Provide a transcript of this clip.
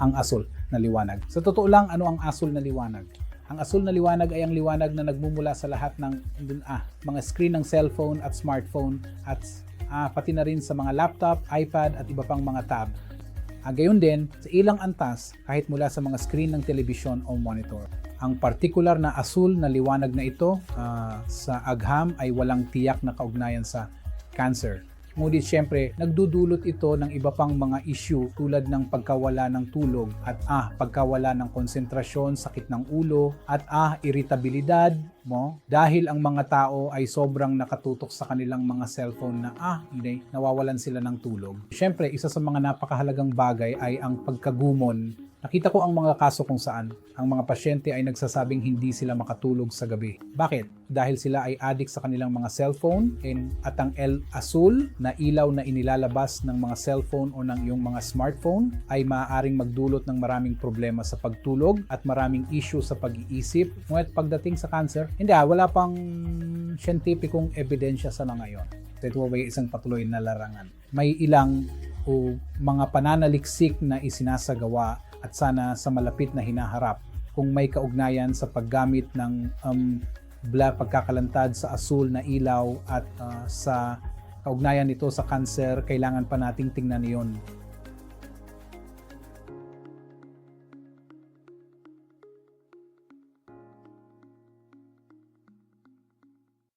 ang asul na liwanag. Sa totoo lang, ano ang asul na liwanag? Ang asul na liwanag ay ang liwanag na nagmumula sa lahat ng ah, mga screen ng cellphone at smartphone at ah, pati na rin sa mga laptop, iPad at iba pang mga tab. Ah, gayon din, sa ilang antas kahit mula sa mga screen ng telebisyon o monitor. Ang particular na asul na liwanag na ito ah, sa agham ay walang tiyak na kaugnayan sa cancer. Ngunit syempre, nagdudulot ito ng iba pang mga issue tulad ng pagkawala ng tulog at ah, pagkawala ng konsentrasyon, sakit ng ulo at ah, iritabilidad mo dahil ang mga tao ay sobrang nakatutok sa kanilang mga cellphone na ah, hindi, nawawalan sila ng tulog. Syempre, isa sa mga napakahalagang bagay ay ang pagkagumon Nakita ko ang mga kaso kung saan ang mga pasyente ay nagsasabing hindi sila makatulog sa gabi. Bakit? Dahil sila ay addict sa kanilang mga cellphone and at ang L asul na ilaw na inilalabas ng mga cellphone o ng iyong mga smartphone ay maaaring magdulot ng maraming problema sa pagtulog at maraming issue sa pag-iisip. Ngunit pagdating sa cancer, hindi ah, wala pang siyentipikong ebidensya sa mga ngayon. Ito ay isang patuloy na larangan. May ilang o mga pananaliksik na isinasagawa at sana sa malapit na hinaharap kung may kaugnayan sa paggamit ng um, bla pagkakalantad sa asul na ilaw at uh, sa kaugnayan nito sa cancer, kailangan pa nating tingnan iyon